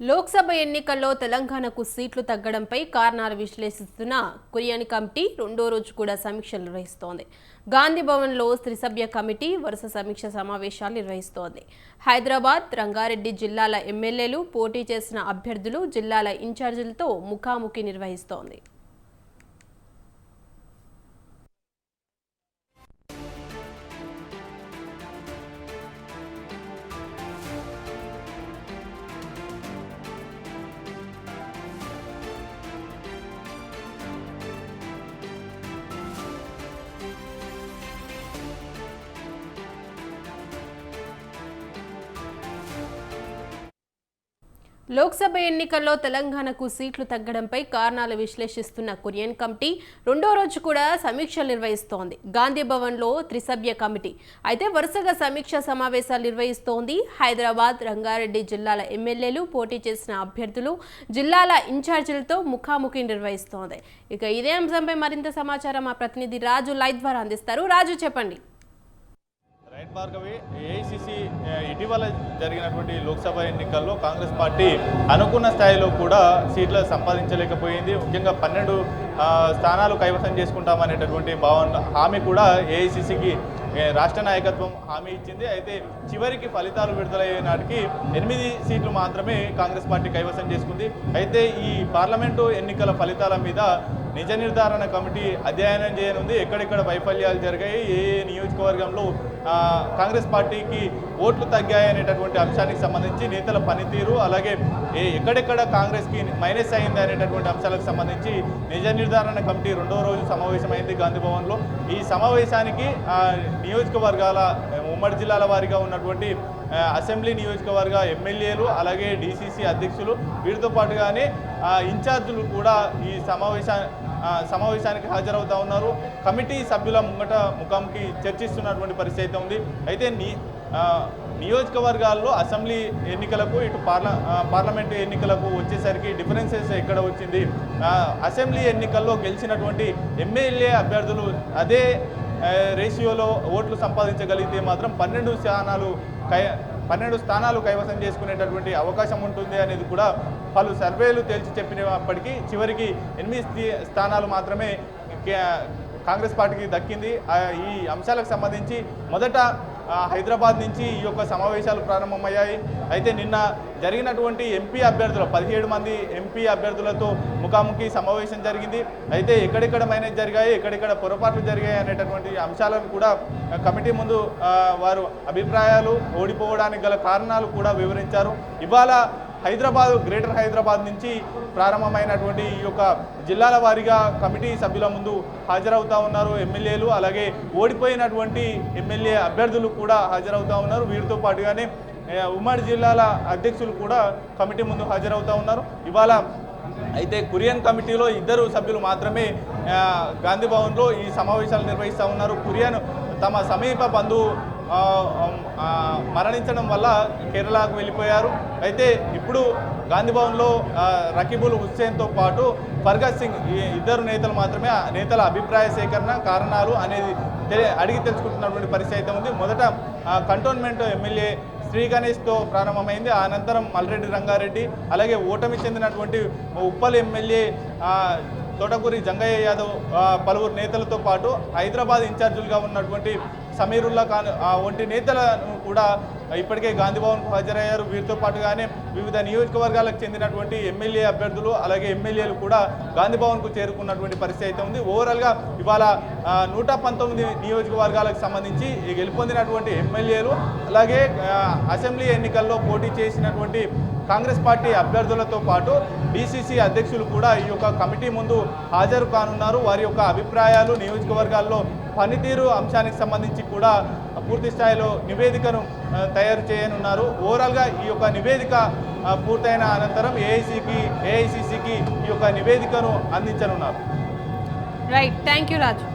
లోక్సభ ఎన్నికల్లో తెలంగాణకు సీట్లు తగ్గడంపై కారణాలు విశ్లేషిస్తున్న కురియన్ కమిటీ రెండో రోజు కూడా సమీక్షలు నిర్వహిస్తోంది. గాంధీ భవన్లో త్రిసభ్య కమిటీ వరుస సమీక్ష సమావేశాలు నిర్వహిస్తోంది. హైదరాబాద్ రంగారెడ్డి జిల్లాల ఎమ్మెల్యేలు పోటీ చేసిన అభ్యర్థులు జిల్లాల ఇన్ఛార్జీలతో ముఖాముఖి నిర్వహిస్తోంది. లోక్సభ ఎన్నికల్లో తెలంగాణకు సీట్లు తగ్గడంపై కారణాలు విశ్లేషిస్తున్న కురియన్ కమిటీ రెండో రోజు కూడా సమీక్షలు నిర్వహిస్తోంది. గాంధీ భవన్లో త్రిసభ్య కమిటీ. అయితే వరుసగా సమీక్ష సమావేశాలు నిర్వహిస్తోంది. హైదరాబాద్ రంగారెడ్డి జిల్లాల ఎమ్మెల్యేలు పోటీ చేసిన అభ్యర్థులు జిల్లాల ఇన్ఛార్జీలతో ముఖాముఖి నిర్వహిస్తోంది. ఇక ఇదే అంశంపై మరింత సమాచారం మా ప్రతినిధి రాజు లైవ్ ద్వారా అందిస్తారు. రాజు చెప్పండి. భార్గవి ఏఐసిసి ఇటీవల జరిగినటువంటి లోక్సభ ఎన్నికల్లో కాంగ్రెస్ పార్టీ అనుకున్న స్థాయిలో కూడా సీట్లు సంపాదించలేకపోయింది. ముఖ్యంగా పన్నెండు స్థానాలు కైవసం చేసుకుంటామనేటటువంటి భావన హామీ కూడా ఏఐసిసికి రాష్ట్ర నాయకత్వం హామీ ఇచ్చింది. అయితే చివరికి ఫలితాలు విడుదలయ్యే నాటికి ఎనిమిది సీట్లు మాత్రమే కాంగ్రెస్ పార్టీ కైవసం చేసుకుంది. అయితే ఈ పార్లమెంటు ఎన్నికల ఫలితాల మీద నిజ నిర్ధారణ కమిటీ అధ్యయనం చేయనుంది. ఎక్కడెక్కడ వైఫల్యాలు జరిగాయి ఏ నియోజకవర్గంలో కాంగ్రెస్ పార్టీకి ఓట్లు తగ్గాయి అనేటటువంటి అంశానికి సంబంధించి నేతల పనితీరు అలాగే ఏ ఎక్కడెక్కడ కాంగ్రెస్కి మైనస్ అయింది అనేటటువంటి అంశాలకు సంబంధించి నిజ నిర్ధారణ కమిటీ రెండో రోజు సమావేశమైంది గాంధీ భవన్లో ఈ సమావేశానికి నియోజకవర్గాల ఉమ్మడి జిల్లాల వారీగా ఉన్నటువంటి అసెంబ్లీ నియోజకవర్గ ఎమ్మెల్యేలు అలాగే డీసీసీ అధ్యక్షులు వీరితో పాటుగానే ఇన్ఛార్జులు కూడా ఈ సమావేశా సమావేశానికి హాజరవుతా ఉన్నారు. కమిటీ సభ్యుల ముంగట ముఖాముఖి చర్చిస్తున్నటువంటి పరిస్థితి అయితే ఉంది. అయితే నీ నియోజకవర్గాల్లో అసెంబ్లీ ఎన్నికలకు ఇటు పార్ల పార్లమెంటు ఎన్నికలకు వచ్చేసరికి డిఫరెన్సెస్ ఎక్కడ వచ్చింది? అసెంబ్లీ ఎన్నికల్లో గెలిచినటువంటి ఎమ్మెల్యే అభ్యర్థులు అదే రేషియోలో ఓట్లు సంపాదించగలిగితే మాత్రం పన్నెండు స్థానాలు కై పన్నెండు స్థానాలు కైవసం చేసుకునేటటువంటి అవకాశం ఉంటుంది అనేది కూడా పలు సర్వేలు తేల్చి చెప్పినప్పటికీ చివరికి ఎనిమిది స్థానాలు మాత్రమే కాంగ్రెస్ పార్టీకి దక్కింది. ఈ అంశాలకు సంబంధించి మొదట హైదరాబాద్ నుంచి ఈ యొక్క సమావేశాలు ప్రారంభమయ్యాయి. అయితే నిన్న జరిగినటువంటి ఎంపీ అభ్యర్థులు పదిహేడు మంది ఎంపీ అభ్యర్థులతో ముఖాముఖి సమావేశం జరిగింది. అయితే ఎక్కడెక్కడ మైనస్ జరిగాయి ఎక్కడెక్కడ పొరపాట్లు జరిగాయి అనేటటువంటి అంశాలను కూడా కమిటీ ముందు వారు అభిప్రాయాలు ఓడిపోవడానికి గల కారణాలు కూడా వివరించారు. ఇవాళ హైదరాబాద్ గ్రేటర్ హైదరాబాద్ నుంచి ప్రారంభమైనటువంటి ఈ యొక్క జిల్లాల వారీగా కమిటీ సభ్యుల ముందు హాజరవుతా ఉన్నారు. ఎమ్మెల్యేలు అలాగే ఓడిపోయినటువంటి ఎమ్మెల్యే అభ్యర్థులు కూడా హాజరవుతా ఉన్నారు. వీరితో పాటుగానే ఉమ్మడి జిల్లాల అధ్యక్షులు కూడా కమిటీ ముందు హాజరవుతా ఉన్నారు. ఇవాళ అయితే కురియన్ కమిటీలో ఇద్దరు సభ్యులు మాత్రమే గాంధీ భవన్లో ఈ సమావేశాలు నిర్వహిస్తూ ఉన్నారు. కురియన్ తమ సమీప బంధువు మరణించడం వల్ల కేరళకు వెళ్ళిపోయారు. అయితే ఇప్పుడు గాంధీభవన్లో రకీబుల్ హుస్సేన్తో పాటు ఫర్గత్ సింగ్ ఈ ఇద్దరు నేతలు మాత్రమే ఆ నేతల అభిప్రాయ సేకరణ కారణాలు అనేది తెలి అడిగి తెలుసుకుంటున్నటువంటి పరిస్థితి అయితే ఉంది. మొదట కంటోన్మెంట్ ఎమ్మెల్యే శ్రీ గణేష్తో ప్రారంభమైంది అనంతరం మల్రెడ్డి రంగారెడ్డి అలాగే ఓటమి చెందినటువంటి ఉప్పల్ ఎమ్మెల్యే తోటకూరి జంగయ్య యాదవ్ పలువురు నేతలతో పాటు హైదరాబాద్ ఇన్ఛార్జీలుగా ఉన్నటువంటి సమీరుల్లా ఖాన్ ఆ, వంటి నేతలను కూడా ఇప్పటికే గాంధీ భవన్కు హాజరయ్యారు. వీరితో పాటుగానే వివిధ నియోజకవర్గాలకు చెందినటువంటి ఎమ్మెల్యే అభ్యర్థులు అలాగే ఎమ్మెల్యేలు కూడా గాంధీ భవన్కు చేరుకున్నటువంటి పరిస్థితి అయితే ఉంది. ఓవరాల్గా ఇవాళ నూట పంతొమ్మిది నియోజకవర్గాలకు సంబంధించి గెలుపొందినటువంటి ఎమ్మెల్యేలు అలాగే అసెంబ్లీ ఎన్నికల్లో పోటీ చేసినటువంటి కాంగ్రెస్ పార్టీ అభ్యర్థులతో పాటు బీసీసీ అధ్యక్షులు కూడా ఈ యొక్క కమిటీ ముందు హాజరు కానున్నారు. వారి యొక్క అభిప్రాయాలు నియోజకవర్గాల్లో పనితీరు అంశానికి సంబంధించి కూడా పూర్తి స్థాయిలో నివేదికను తయారు చేయనున్నారు. ఓవరాల్గా ఈ యొక్క నివేదిక పూర్తయిన అనంతరం ఏఐసికి ఏఐసిసికి ఈ యొక్క నివేదికను అందించనున్నారు. Right thank you Raju